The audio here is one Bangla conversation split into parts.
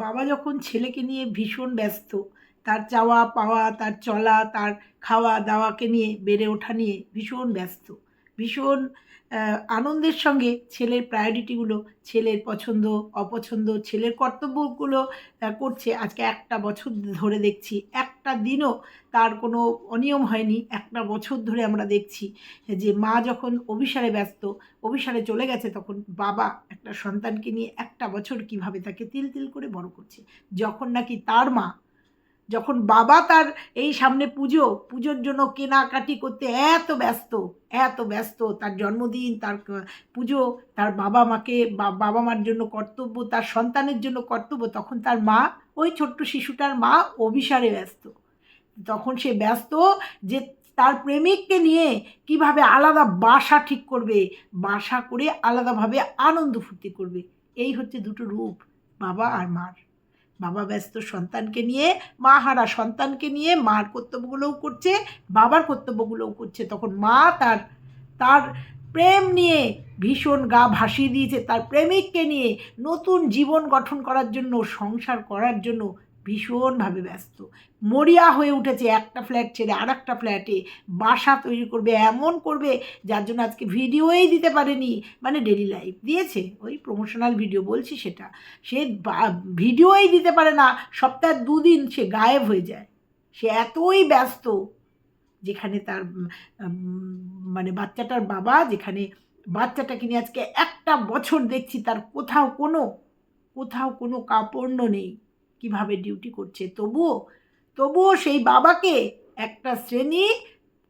বাবা যখন ছেলেকে নিয়ে ভীষণ ব্যস্ত, তার চাওয়া পাওয়া তার চলা, তার খাওয়া দাওয়াকে নিয়ে বেড়ে ওঠা নিয়ে ভীষণ ব্যস্ত। ভীষণ আনন্দের সঙ্গে ছেলের প্রায়োরিটিগুলো ছেলের পছন্দ, অপছন্দ, ছেলের কর্তব্যগুলো করছে। আজকে একটা বছর ধরে দেখছি, একটা দিনও তার কোনো অনিয়ম হয়নি। একটা বছর ধরে আমরা দেখছি যে মা যখন অভিসারে ব্যস্ত, অভিসারে চলে গেছে, তখন বাবা একটা সন্তানকে নিয়ে একটা বছর কীভাবে তাকে তিল তিল করে বড় করছে? যখন নাকি তার মা যখন বাবা তার এই সামনে পুজো, পুজোর জন্য কেনাকাটি করতে এত ব্যস্ত এত ব্যস্ত। তার জন্মদিন, তার পুজো, তার বাবা মাকে বাবা মার জন্য কর্তব্য, তার সন্তানের জন্য কর্তব্য, তখন তার মা, ওই ছোট্ট শিশুটার মা অভিসারে ব্যস্ত। তখন সে ব্যস্ত যে তার প্রেমিককে নিয়ে কীভাবে আলাদা বাসা ঠিক করবে, বাসা করে আলাদাভাবে আনন্দ ফুর্তি করবে। এই হচ্ছে দুটো রূপ, বাবা আর মার। বাবা ব্যস্ত সন্তানকে নিয়ে, মা হারা সন্তানকে নিয়ে মার কর্তব্যগুলোও করছে, বাবার কর্তব্যগুলোও করছে। তখন মা তার তার প্রেম নিয়ে ভীষণ গা ভাসিয়ে দিয়েছে। তার প্রেমিককে নিয়ে নতুন জীবন গঠন করার জন্য, সংসার করার জন্য ভীষণভাবে ব্যস্ত। মরিয়া হয়ে উঠেছে একটা ফ্ল্যাট ছেড়ে আর একটা ফ্ল্যাটে বাসা তৈরি করবে, এমন করবে, যার জন্য আজকে ভিডিওই দিতে পারেনি। মানে ডেলি লাইফ দিয়েছে, ওই প্রমোশনাল ভিডিও বলছি সেটা। সে ভিডিওই দিতে পারে না, সপ্তাহে দুদিন সে গায়েব হয়ে যায়। সে এতই ব্যস্ত, যেখানে তার মানে বাচ্চাটার বাবা, যেখানে বাচ্চাটাকে নিয়ে আজকে একটা বছর দেখছি, তার কোথাও কোনো কোথাও কোনো কাপড় নেই। কীভাবে ডিউটি করছে। তবুও তবুও সেই বাবাকে একটা শ্রেণি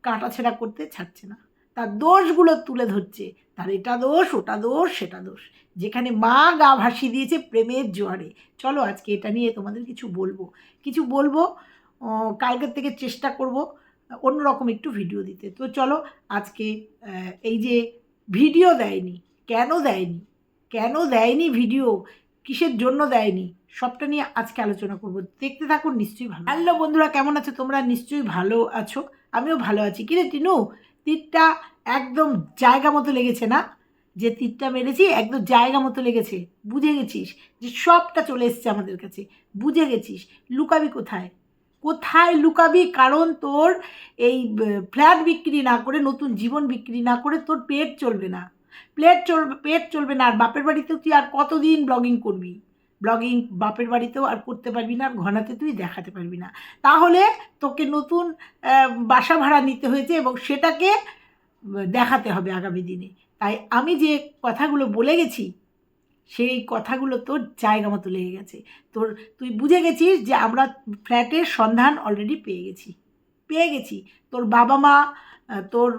কাটাছেড়া করতে ছাড়ছে না। তার দোষগুলো তুলে ধরছে। তার এটা দোষ, ওটা দোষ, সেটা দোষ। যেখানে মা গা ভাসিয়ে দিয়েছে প্রেমের জোয়ারে। চলো আজকে এটা নিয়ে তোমাদের কিছু বলব। কিছু বলব কালকের থেকে চেষ্টা করব, অন্যরকম একটু ভিডিও দিতে। তো চলো আজকে এই যে ভিডিও দেয়নি, কেন দেয়নি? কেন দেয়নি ভিডিও কিসের জন্য দেয়নি? সবটা নিয়ে আজকে আলোচনা করব। দেখতে থাকুন, নিশ্চয়ই ভালো। হ্যালো বন্ধুরা, কেমন আছো তোমরা? নিশ্চয়ই ভালো আছো। আমিও ভালো আছি। কিরে টিনু? তীরটা একদম জায়গা মতো লেগেছে না? যে তীরটা মেরেছি, একদম জায়গা মতো লেগেছে। বুঝে গেছিস যে সবটা চলে এসছে আমাদের কাছে। বুঝে গেছিস। লুকাবি কোথায়? কোথায় লুকাবি? কারণ তোর এই ফ্ল্যাট বিক্রি না করে, নতুন জীবন বিক্রি না করে তোর পেট চলবে না। প্লেট চলবে, পেট চলবে না, আর বাপের বাড়িতেও তুই আর কতদিন ব্লগিং করবি? ব্লগিং বাপের বাড়িতেও আর করতে পারবি না, আর ঘনাতে তুই দেখাতে পারবি না। তাহলে তোকে নতুন বাসা ভাড়া নিতে হয়েছে এবং সেটাকে দেখাতে হবে আগামী দিনে। তাই আমি যে কথাগুলো বলে গেছি, সেই কথাগুলো তোর জায়গা মতো লেগে গেছে। তোর, তুই বুঝে গেছিস যে আমরা ফ্ল্যাটের সন্ধান অলরেডি পেয়ে গেছি। পেয়ে গেছি। তোর বাবা মা তোর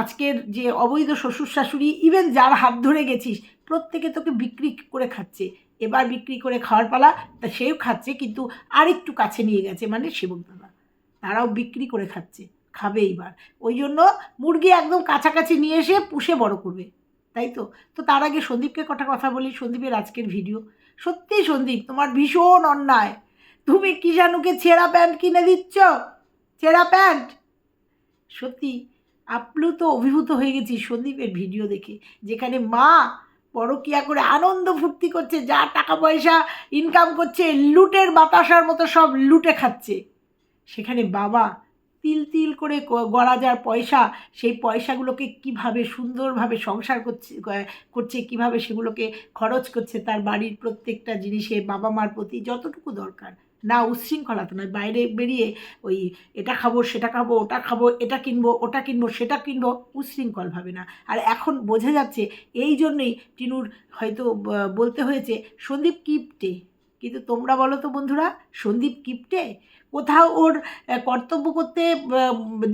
আজকের যে অবৈধ শ্বশুর শাশুড়ি ইভেন যার হাত ধরে গেছিস, প্রত্যেকে তোকে বিক্রি করে খাচ্ছে। এবার বিক্রি করে খাওয়ার পালা, তা সেও খাচ্ছে, কিন্তু আরেকটু কাছে নিয়ে গেছে মানে সেবক দাদা তারাও বিক্রি করে খাচ্ছে, খাবে এইবার। ওই জন্য মুরগি একদম কাছাকাছি নিয়ে এসে পুষে বড় করবে, তাই তো? তো তার আগে সন্দীপকে কটা কথা বলি, সন্দীপের আজকের ভিডিও। সত্যি সন্দীপ, তোমার ভীষণ অন্যায়। তুমি কিষাণুকে ছেঁড়া প্যান্ট কিনে দিচ্ছ? ছেঁড়া প্যান্ট? সত্যি, আপ্লুত অভিভূত হয়ে গেছি সন্দীপের ভিডিও দেখে, যেখানে মা পরকিয়া করে আনন্দ ফুর্তি করছে, যা টাকা পয়সা ইনকাম করছে, লুটের বাতাসার মতো সব লুটে খাচ্ছে। সেখানে বাবা তিল তিল করে গড়া যার পয়সা, সেই পয়সাগুলোকে কীভাবে সুন্দরভাবে সংসার করছে করছে, কীভাবে সেগুলোকে খরচ করছে, তার বাড়ির প্রত্যেকটা জিনিসে বাবা মার প্রতি যতটুকু দরকার না উচ্ছৃঙ্খলাতে নয় বাইরে বেরিয়ে ওই এটা খাব, সেটা খাব, ওটা খাব, এটা কিনবো, ওটা কিনবো, সেটা কিনবো উচ্ছৃঙ্খলভাবে না। আর এখন বোঝা যাচ্ছে এই জন্যই টিনুর হয়তো বলতে হয়েছে, সন্দীপ কিপটে। কিন্তু তোমরা বলো তো বন্ধুরা, সন্দীপ কিপটে? কোথাও ওর কর্তব্য করতে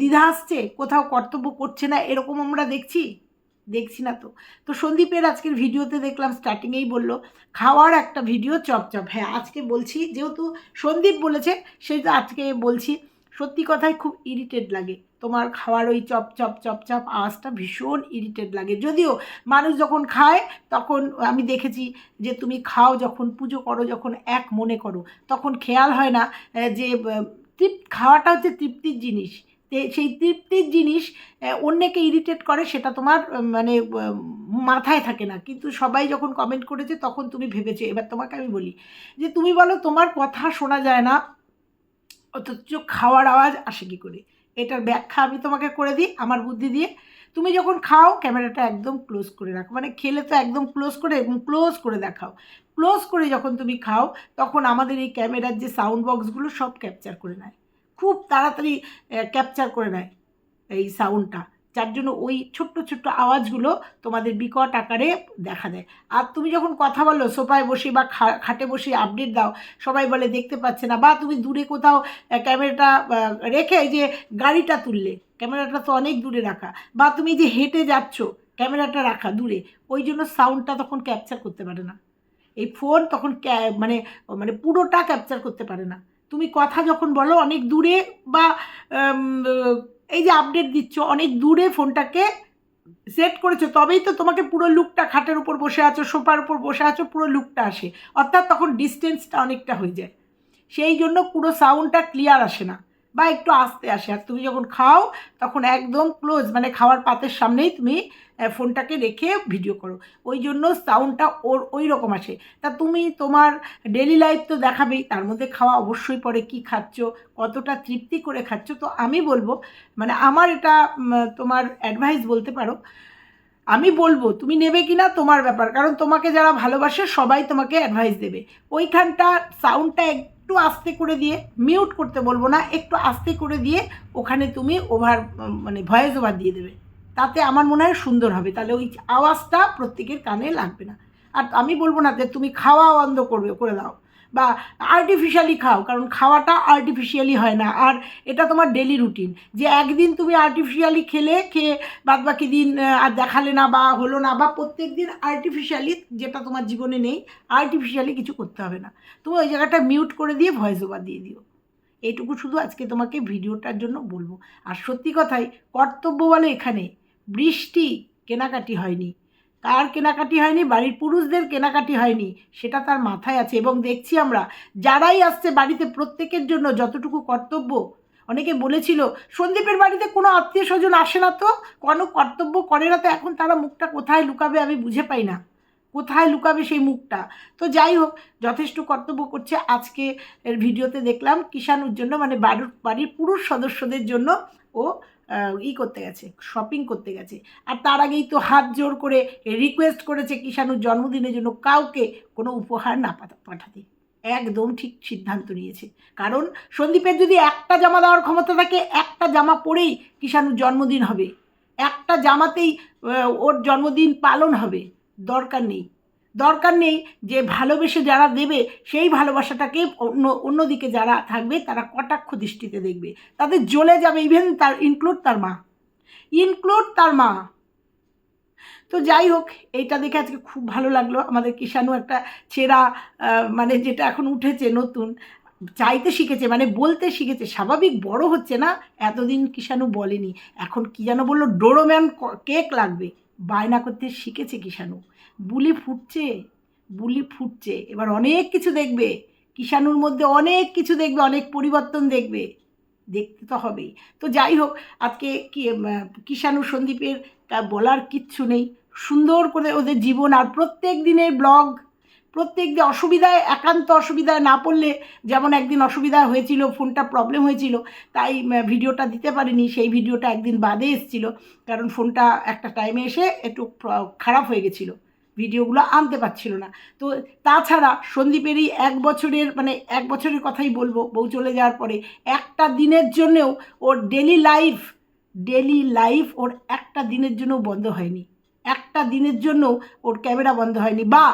দ্বিধা আসছে? কোথাও কর্তব্য করছে না? এরকম আমরা দেখছি? দেখছি না তো। তো সন্দীপের আজকের ভিডিওতে দেখলাম স্টার্টিংয়েই বলল খাওয়ার একটা ভিডিও চপচপ। হ্যাঁ আজকে বলছি যেহেতু সন্দীপ বলেছে সেটা আজকে বলছি। সত্যি কথাই খুব ইরিটেড লাগে। তোমার খাওয়ার ওই চপ চপ চপ চপ আওয়াজটা ভীষণ ইরিটেড লাগে। যদিও মানুষ যখন খায় তখন আমি দেখেছি যে তুমি খাও যখন পুজো করো যখন এক মনে করো তখন খেয়াল হয় না যে আহ, তৃপ খাওয়াটা হচ্ছে তৃপ্তির জিনিস। সেই তৃপ্তির জিনিস অন্যকে ইরিটেট করে সেটা তোমার মানে মাথায় থাকে না। কিন্তু সবাই যখন কমেন্ট করেছে তখন তুমি ভেবেছো, এবার তোমাকে আমি বলি যে, তুমি বলো তোমার কথা শোনা যায় না, অথচ খাওয়ার আওয়াজ আসে কী করে? এটার ব্যাখ্যা আমি তোমাকে করে দিই আমার বুদ্ধি দিয়ে। তুমি যখন খাও, ক্যামেরাটা একদম ক্লোজ করে রাখো। মানে খেলে তো একদম ক্লোজ করে, এবং ক্লোজ করে দেখাও। ক্লোজ করে যখন তুমি খাও, তখন আমাদের এই ক্যামেরার যে সাউন্ড বক্সগুলো সব ক্যাপচার করে নেয়। খুব তাড়াতাড়ি ক্যাপচার করে নেয় এই সাউন্ডটা যার জন্য ওই ছোট্ট ছোট্ট আওয়াজগুলো তোমাদের বিকট আকারে দেখা দেয়। আর তুমি যখন কথা বলো, সোফায় বসে বা খাটে বসে আপডেট দাও, সবাই বলে, দেখতে পাচ্ছে না। বা তুমি দূরে কোথাও ক্যামেরাটা রেখে যে গাড়িটা তুললে ক্যামেরাটা তো অনেক দূরে রাখা। বা তুমি যে হেঁটে যাচ্ছ ক্যামেরাটা রাখা দূরে, ওই জন্য সাউন্ডটা তখন ক্যাপচার করতে পারে না। এই ফোন তখন মানে মানে পুরোটা ক্যাপচার করতে পারে না। তুমি কথা যখন বলো, অনেক দূরে বা এই যে আপডেট দিচ্ছ, অনেক দূরে ফোনটাকে সেট করেছ, তবেই তো তোমাকে পুরো লুকটা খাটের উপর বসে আছো, সোফার উপর বসে আছো, পুরো লুকটা আসে। অর্থাৎ তখন ডিস্টেন্সটা অনেকটা হয়ে যায়। সেই জন্য পুরো সাউন্ডটা ক্লিয়ার আসে না। বা একটু আস্তে আসে। আর তুমি যখন খাও, তখন একদম ক্লোজ মানে খাওয়ার পাতের সামনেই তুমি ফোনটাকে রেখে ভিডিও করো। ওই জন্য সাউন্ডটা ওর ওই রকম আসে। তা তুমি তোমার ডেলি লাইফ তো দেখাবেই, তার মধ্যে খাওয়া অবশ্যই পরে কি খাচ্ছ, কতটা তৃপ্তি করে খাচ্ছ। তো আমি বলব মানে আমার এটা তোমার অ্যাডভাইস বলতে পারো, আমি বলব, তুমি নেবে কি না তোমার ব্যাপার। কারণ তোমাকে যারা ভালোবাসে সবাই তোমাকে অ্যাডভাইস দেবে। ওইখানটা সাউন্ডটা একটু আস্তে করে দিয়ে মিউট করতে বলব না, একটু আস্তে করে দিয়ে ওখানে তুমি ওভার মানে ভয়েস ওভার দিয়ে দেবে। তাতে আমার মনে হয় সুন্দর হবে। তাহলে ওই আওয়াজটা প্রত্যেকের কানে লাগবে না। আর আমি বলব না যে তুমি খাওয়া বন্ধ করবে, করে দাও। বা আর্টিফিশিয়ালি খাও, কারণ খাওয়াটা আর্টিফিশিয়ালি হয় না। আর এটা তোমার ডেলি রুটিন যে একদিন তুমি আর্টিফিশিয়ালি খেলে, খেয়ে বাদ বাকি দিন আর দেখালে না বা হলো না বা প্রত্যেক দিন আর্টিফিশিয়ালি যেটা তোমার জীবনে নেই আর্টিফিশিয়ালি কিছু করতে হবে না। তুমি ওই জায়গাটা মিউট করে দিয়ে ভয়েস ওভার দিয়ে দিও। এইটুকু শুধু আজকে তোমাকে ভিডিওটার জন্য বলব। আর সত্যি কথাই, কর্তব্য বলে এখানে, বৃষ্টি কেনাকাটি হয়নি। কার কেনাকাটি হয়নি? বাড়ির পুরুষদের কেনাকাটি হয়নি। সেটা তার মাথায় আছে এবং দেখছি আমরা, যারাই আসছে বাড়িতে প্রত্যেকের জন্য যতটুকু কর্তব্য, অনেকে বলেছিল, সন্দীপের বাড়িতে কোনো আত্মীয় স্বজন আসে না তো? কোনো কর্তব্য করে না তো? এখন তারা মুখটা কোথায় লুকাবে আমি বুঝে পাই না। কোথায় লুকাবে সেই মুখটা? তো যাই হোক, যথেষ্ট কর্তব্য করছে। আজকে এর ভিডিওতে দেখলাম কিষাণুর জন্য মানে বাড়ির বাড়ির পুরুষ সদস্যদের জন্য ও ই করতে গেছে শপিং করতে গেছে। আর তার আগেই তো হাত জোর করে রিকোয়েস্ট করেছে কিষাণুর জন্মদিনের জন্য কাউকে কোনো উপহার না পাঠাতে। একদম ঠিক সিদ্ধান্ত নিয়েছে। কারণ সন্দীপের যদি একটা জামা দেওয়ার ক্ষমতা থাকে, একটা জামা পরেই কিষাণুর জন্মদিন হবে। একটা জামাতেই ওর জন্মদিন পালন হবে। দরকার নেই। দরকার নেই যে ভালোবেসে যারা দেবে, সেই ভালোবাসাটাকে অন্য অন্যদিকে যারা থাকবে, তারা কটাক্ষ দৃষ্টিতে দেখবে। তাদের জ্বলে যাবে ইভেন তার ইনক্লুড তার মা। ইনক্লুড তার মা। তো যাই হোক, এইটা দেখে আজকে খুব ভালো লাগল। আমাদের কিষাণু একটা ছেঁড়া মানে যেটা এখন উঠেছে নতুন, চাইতে শিখেছে মানে বলতে শিখেছে। স্বাভাবিক বড় হচ্ছে না, এতদিন কিষাণু বলেনি। এখন কি যেন বলল ডোরোম্যান কেক লাগবে। বায়না করতে শিখেছে কিষাণু বুলি ফুটছে বুলি ফুটছে। এবার অনেক কিছু দেখবে, কিষাণুর মধ্যে অনেক কিছু দেখবে, অনেক পরিবর্তন দেখবে। দেখতে তো হবেই। তো যাই হোক, আজকে কি কিষাণু সন্দীপের তা বলার কিচ্ছু নেই। সুন্দর করে ওদের জীবন আর প্রত্যেক দিনের ব্লগ, প্রত্যেক দিন অসুবিধায়, একান্ত অসুবিধায় না পড়লে যেমন একদিন অসুবিধা হয়েছিল, ফোনটা প্রবলেম হয়েছিল, তাই ভিডিওটা দিতে পারিনি, সেই ভিডিওটা একদিন বাদে এসেছিল, কারণ ফোনটা একটা টাইমে এসে একটু খারাপ হয়ে গেছিল। ভিডিওগুলো আনতে পারছিল না। তো তাছাড়া সন্দীপেরই এক বছরের মানে এক বছরের কথাই বলব, বউ চলে যাওয়ার পরে একটা দিনের জন্যেও ওর ডেলি লাইফ ডেলি লাইফ ওর একটা দিনের জন্য বন্ধ হয়নি। একটা দিনের জন্য ওর ক্যামেরা বন্ধ হয়নি বা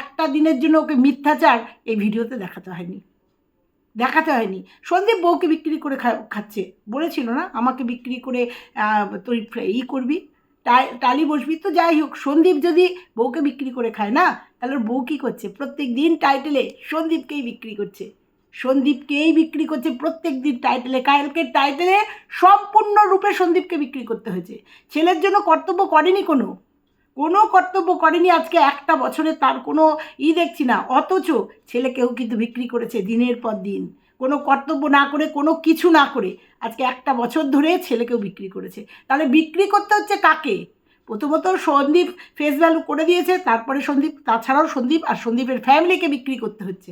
একটা দিনের জন্য ওকে মিথ্যাচার এই ভিডিওতে দেখাতে হয়নি। দেখাতে হয়নি। সন্দীপ বউকে বিক্রি করে খাচ্ছে। বলেছিল না, আমাকে বিক্রি করে তুই ই করবি? টালি বসবি তো যাই হোক, সন্দীপ যদি বউকে বিক্রি করে খায় না, তাহলে বউ কী করছে? প্রত্যেক দিন টাইটেলে সন্দীপকেই বিক্রি করছে। সন্দীপকেই বিক্রি করছে প্রত্যেক দিন টাইটেলে কালকে টাইটেলে সম্পূর্ণরূপে সন্দীপকে বিক্রি করতে হয়েছে। ছেলের জন্য কর্তব্য করেনি কোনো। কোনো কর্তব্য করেনি আজকে একটা বছরে, তার কোনো ই দেখছি না। অথচ ছেলেকেও কিন্তু বিক্রি করেছে দিনের পর দিন। কোনো কর্তব্য না করে, কোনো কিছু না করে আজকে একটা বছর ধরে ছেলেকেও বিক্রি করেছে। তাহলে বিক্রি করতে হচ্ছে কাকে? প্রথমত সন্দীপ ফেস ভ্যালু করে দিয়েছে, তারপরে সন্দীপ, তাছাড়াও সন্দীপ আর সন্দীপের ফ্যামিলিকে বিক্রি করতে হচ্ছে।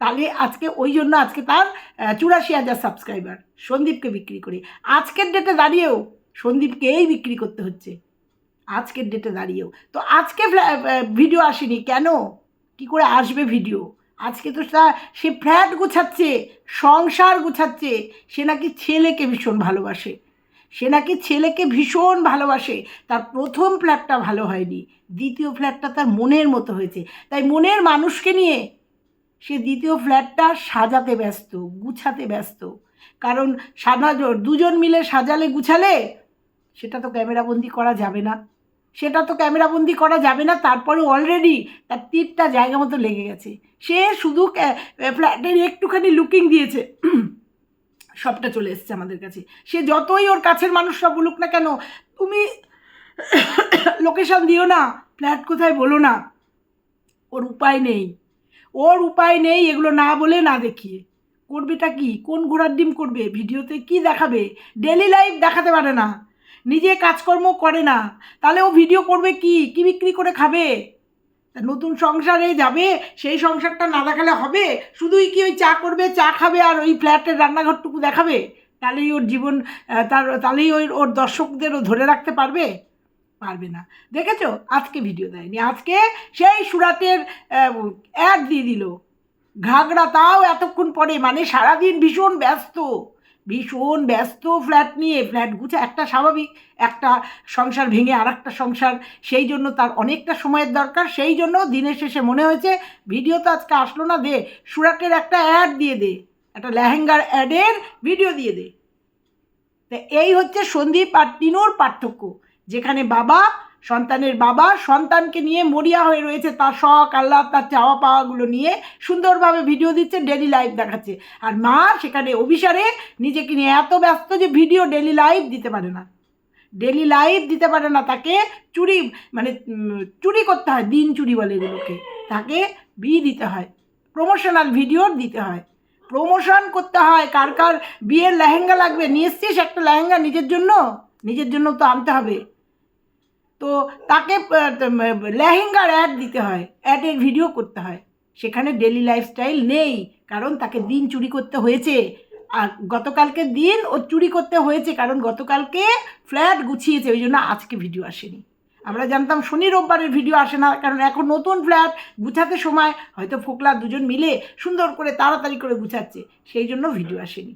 তাহলে আজকে ওই জন্য আজকে তার চুরাশি হাজার সাবস্ক্রাইবার সন্দীপকে বিক্রি করে। আজকের ডেটে দাঁড়িয়েও সন্দীপকেই বিক্রি করতে হচ্ছে। আজকের ডেটে দাঁড়িয়েও। তো আজকে ভিডিও আসেনি। কেন? কি করে আসবে ভিডিও আজকে তো সে ফ্ল্যাট গুছাচ্ছে, সংসার গুছাচ্ছে। সে নাকি ছেলেকে ভীষণ ভালোবাসে। সে নাকি ছেলেকে ভীষণ ভালোবাসে। তার প্রথম ফ্ল্যাটটা ভালো হয়নি, দ্বিতীয় ফ্ল্যাটটা তার মনের মতো হয়েছে। তাই মনের মানুষকে নিয়ে সে দ্বিতীয় ফ্ল্যাটটা সাজাতে ব্যস্ত, গুছাতে ব্যস্ত। কারণ সাজা দুজন মিলে সাজালে, গুছালে সেটা তো ক্যামেরাবন্দি করা যাবে না। সেটা তো ক্যামেরাবন্দি করা যাবে না, তারপরে অলরেডি তার তীরটা জায়গা মতো লেগে গেছে। সে শুধু ফ্ল্যাটের একটুখানি লুকিং দিয়েছে। সবটা চলে এসছে আমাদের কাছে। সে যতই ওর কাছের মানুষরা বলুক না কেন, তুমি লোকেশন দিও না ফ্ল্যাট কোথায় বলো না। ওর উপায় নেই। ওর উপায় নেই এগুলো না বলে না দেখিয়ে। করবেটা কি? কোন ঘোড়ার ডিম করবে? ভিডিওতে কি দেখাবে? ডেলি লাইফ দেখাতে পারে না। নিজে কাজকর্ম করে না। তাহলে ও ভিডিও করবে কি? কি বিক্রি করে খাবে? নতুন সংসারে যাবে, সেই সংসারটা না দেখালে হবে? শুধুই কি ওই চা করবে, চা খাবে আর ওই ফ্ল্যাটের রান্নাঘরটুকু দেখাবে? তাহলেই ওর জীবন তার, তাহলেই ওই, ওর দর্শকদেরও ধরে রাখতে পারবে? পারবে না। দেখেছ? আজকে ভিডিও দেয়নি। আজকে সেই সুরাতের অ্যাড দিয়ে দিল। ঘাগড়া তাও এতক্ষণ পরে মানে সারাদিন ভীষণ ব্যস্ত। ভীষণ ব্যস্ত ফ্ল্যাট নিয়ে ফ্ল্যাট গুছে, একটা স্বাভাবিক, একটা সংসার ভেঙে আর একটা সংসার, সেই জন্য তার অনেকটা সময়ের দরকার, সেই জন্য দিনের শেষে মনে হয়েছে, ভিডিও তো আজকে আসলো না, দে সুরাটের একটা অ্যাড দিয়ে দে, একটা লেহেঙ্গার অ্যাডের ভিডিও দিয়ে দে। তা এই হচ্ছে সন্দীপ আর টিনুর পার্থক্য, যেখানে বাবা সন্তানের বাবা সন্তানকে নিয়ে মরিয়া হয়ে রয়েছে, তার শখ আল্লাহ তার চাওয়া পাওয়াগুলো নিয়ে সুন্দরভাবে ভিডিও দিচ্ছে ডেলি লাইভ দেখাচ্ছে। আর মা সেখানে অভিসারে নিজেকে নিয়ে এত ব্যস্ত যে ভিডিও ডেলি লাইভ দিতে পারে না। ডেলি লাইভ দিতে পারে না, তাকে চুরি মানে চুরি করতে হয়, দিন চুরি বলে এগুলোকে। তাকে বি দিতে হয় প্রমোশনাল ভিডিও দিতে হয়। প্রমোশন করতে হয়, কার কার বিয়ের লেহেঙ্গা লাগবে, নিয়ে এসছিস একটা লেহেঙ্গা নিজের জন্য? নিজের জন্য তো আনতে হবে। তো তাকে লেহেঙ্গার অ্যাড দিতে হয় অ্যাডের ভিডিও করতে হয়। সেখানে ডেলি লাইফস্টাইল নেই, কারণ তাকে দিন চুরি করতে হয়েছে। আর গতকালকে দিন ও চুরি করতে হয়েছে, কারণ গতকালকে ফ্ল্যাট গুছিয়েছে, ওই জন্য আজকে ভিডিও আসেনি। আমরা জানতাম শনি রোববারের ভিডিও আসে না, কারণ এখন নতুন ফ্ল্যাট গুছাতে সময়, হয়তো ফোকলা দুজন মিলে সুন্দর করে তাড়াতাড়ি করে গুছাচ্ছে, সেই জন্য ভিডিও আসেনি।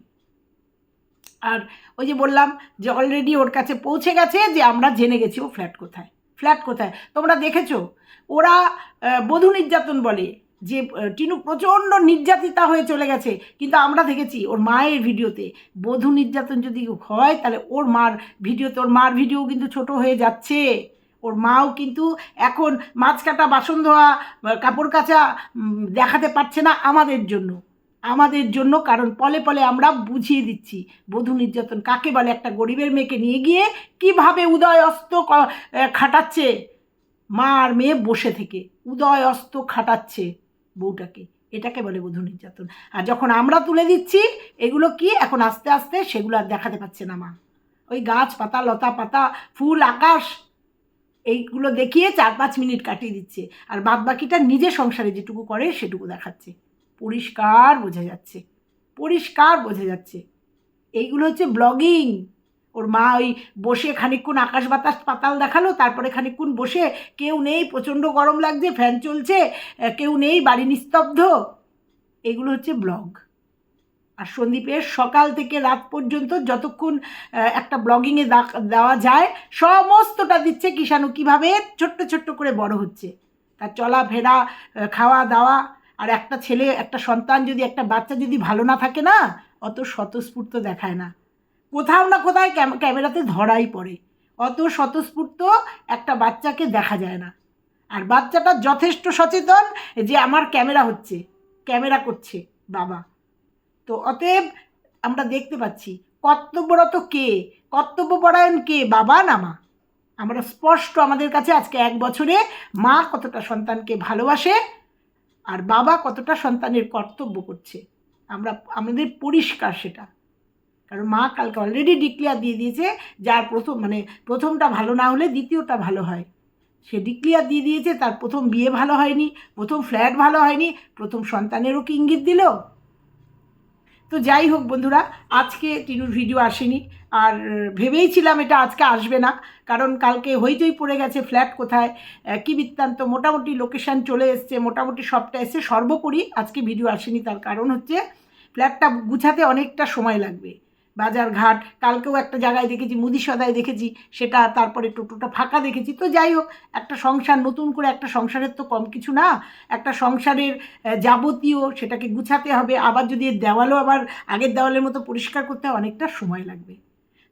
আর ওই যে বললাম যে অলরেডি ওর কাছে পৌঁছে গেছে যে আমরা জেনে গেছি ও ফ্ল্যাট কোথায়। ফ্ল্যাট কোথায়? তোমরা দেখেছ? ওরা বধূ নির্যাতন বলে যে টিনু প্রচণ্ড নির্যাতিতা হয়ে চলে গেছে। কিন্তু আমরা দেখেছি ওর মায়ের ভিডিওতে, বধূ নির্যাতন যদি হয়, তাহলে ওর মার ভিডিওতে, ওর মার ভিডিও কিন্তু ছোট হয়ে যাচ্ছে। ওর মাও কিন্তু এখন মাছ কাটা, বাসন ধোয়া কাপড় কাচা দেখাতে পারছে না আমাদের জন্য। আমাদের জন্য, কারণ পলে পলে আমরা বুঝিয়ে দিচ্ছি। বধূ নির্যাতন কাকে বলে? একটা গরিবের মেয়েকে নিয়ে গিয়ে কীভাবে উদয় অস্ত খাটাচ্ছে? মা আর মেয়ে বসে থেকে উদয় অস্ত খাটাচ্ছে বউটাকে। এটাকে বলে বধূ নির্যাতন। আর যখন আমরা তুলে দিচ্ছি, এগুলো কি? এখন আস্তে আস্তে সেগুলো আর দেখাতে পাচ্ছে না মা। ওই গাছ পাতা, লতা পাতা, ফুল, আকাশ, এইগুলো দেখিয়ে চার পাঁচ মিনিট কাটিয়ে দিচ্ছে। আর বাদ বাকিটা নিজের সংসারে যেটুকু করে সেটুকু দেখাচ্ছে। পরিষ্কার বোঝা যাচ্ছে। পরিষ্কার বোঝা যাচ্ছে। এইগুলো হচ্ছে ব্লগিং ওর মা ওই বসে খানিকক্ষণ আকাশ বাতাস পাতাল দেখাল তারপরে খানিকক্ষণ বসে কেউ নেই প্রচণ্ড গরম লাগছে ফ্যান চলছে কেউ নেই বাড়ি নিস্তব্ধ। এগুলো হচ্ছে ব্লগ আর সন্দীপের সকাল থেকে রাত পর্যন্ত যতক্ষণ একটা ব্লগিংয়ে দেওয়া যায় সমস্তটা দিচ্ছে কিষাণু। কীভাবে? ছোট্ট ছোট্ট করে বড় হচ্ছে। তার চলাফেরা আহ, খাওয়া দাওয়া আর একটা ছেলে, একটা সন্তান যদি, একটা বাচ্চা যদি ভালো না থাকে না, অত স্বতঃস্ফূর্ত দেখায় না। কোথাও না কোথায় ক্যামেরাতে ধরাই পড়ে। অত স্বতঃস্ফূর্ত একটা বাচ্চাকে দেখা যায় না। আর বাচ্চাটা যথেষ্ট সচেতন যে আমার ক্যামেরা হচ্ছে, ক্যামেরা করছে বাবা। তো অতএব আমরা দেখতে পাচ্ছি, কর্তব্যরত কে? কর্তব্যপরায়ণ কে? বাবা না মা? আমরা স্পষ্ট আমাদের কাছে আজকে এক বছরে মা কতটা সন্তানকে ভালোবাসে আর বাবা কতটা সন্তানের কর্তব্য করছে। আমরা, আমাদের পরিষ্কার সেটা। কারণ মা কালকে অলরেডি ডিক্লিয়ার দিয়ে দিয়েছে, যার প্রথম মানে প্রথমটা ভালো না হলে দ্বিতীয়টা ভালো হয়। সে ডিক্লিয়ার দিয়ে দিয়েছে, তার প্রথম বিয়ে ভালো হয়নি, প্রথম ফ্ল্যাট ভালো হয়নি, প্রথম সন্তানেরও কি ইঙ্গিত দিল? তো যাই হোক বন্ধুরা, আজকে টিনুর ভিডিও আসেনি। আর ভেবেইছিলাম এটা আজকে আসবে না, কারণ কালকে হইচই পড়ে গেছে ফ্ল্যাট কোথায় কি বৃত্তান্ত, মোটামুটি লোকেশান চলে এসছে, মোটামুটি সবটা এসে সর্বোপরি আজকে ভিডিও আসেনি, তার কারণ হচ্ছে ফ্ল্যাটটা গুছাতে অনেকটা সময় লাগবে। বাজার ঘাট, কালকেও একটা জায়গায় দেখেছি, মুদি সদায় দেখেছি, সেটা তারপরে টোটোটা ফাঁকা দেখেছি। তো যাই হোক, একটা সংসার, নতুন করে একটা সংসারের তো কম কিছু না, একটা সংসারের যাবতীয় সেটাকে গুছাতে হবে। আবার যদি দেওয়ালও আবার আগের দেওয়ালের মতো পরিষ্কার করতে অনেকটা সময় লাগবে।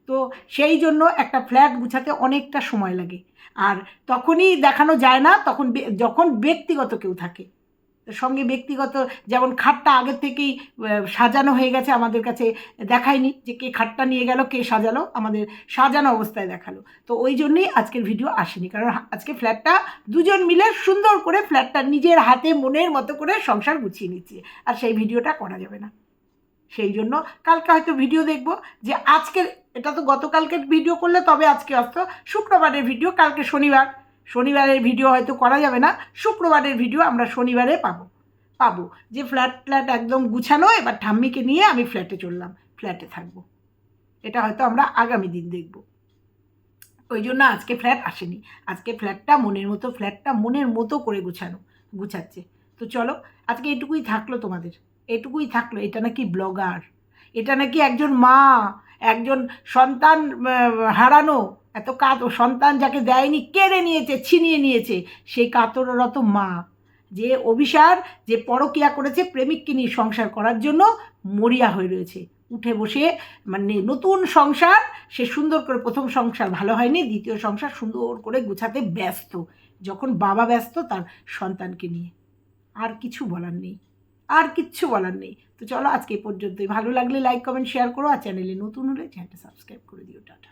তো সেই জন্য একটা ফ্ল্যাট গুছাতে অনেকটা সময় লাগে। আর তখনই দেখানো যায় না, তখন যখন ব্যক্তিগত কেউ থাকে। সঙ্গে ব্যক্তিগত যেমন খাটটা আগের থেকেই সাজানো হয়ে গেছে, আমাদের কাছে দেখায়নি যে কে খাটটা নিয়ে গেল, কে সাজালো, আমাদের সাজানো অবস্থায় দেখাল। তো ওই জন্যই আজকের ভিডিও আসেনি, কারণ আজকে ফ্ল্যাটটা দুজন মিলে সুন্দর করে ফ্ল্যাটটা নিজের হাতে, মনের মতো করে সংসার গুছিয়ে নিচ্ছে, আর সেই ভিডিওটা করা যাবে না। সেই জন্য কালকে হয়তো ভিডিও দেখব যে আজকের, এটা তো গতকালকের ভিডিও করলে তবে আজকে আসতো শুক্রবারের ভিডিও কালকে শনিবার। শনিবারের ভিডিও হয়তো করা যাবে না, শুক্রবারের ভিডিও আমরা শনিবারে পাবো। পাবো। যে ফ্ল্যাট ফ্ল্যাট একদম গুছানো, এবার ঠাম্মিকে নিয়ে আমি ফ্ল্যাটে চললাম ফ্ল্যাটে থাকব। এটা হয়তো আমরা আগামী দিন দেখব। ওই জন্য আজকে ফ্ল্যাট আসেনি। আজকে ফ্ল্যাটটা মনের মতো ফ্ল্যাটটা মনের মতো করে গুছানো, গুছাচ্ছে। তো চলো, আজকে এটুকুই থাকল তোমাদের। এটুকুই থাকল। এটা নাকি ব্লগার এটা নাকি একজন মা। একজন সন্তান হারানো, এত কাত, সন্তান যাকে দেয়নি, কেড়ে নিয়েছে, ছিনিয়ে নিয়েছে, সেই কাতররত মা। যে অভিসার, যে পরকিয়া করেছে, প্রেমিককে নিয়ে সংসার করার জন্য মরিয়া হয়ে রয়েছে। উঠে বসে মানে নতুন সংসার, সে সুন্দর করে, প্রথম সংসার ভালো হয়নি, দ্বিতীয় সংসার সুন্দর করে গুছাতে ব্যস্ত। যখন বাবা ব্যস্ত, তার সন্তানকে নিয়ে। আর কিছু বলার নেই। আর কিচ্ছু বলার নেই। তো চলো আজকে পর্যন্তই। ভালো লাগলে লাইক কমেন্ট শেয়ার করো। আর চ্যানেলে নতুন হলে চ্যানেলটা সাবস্ক্রাইব করে দিও। টাটা।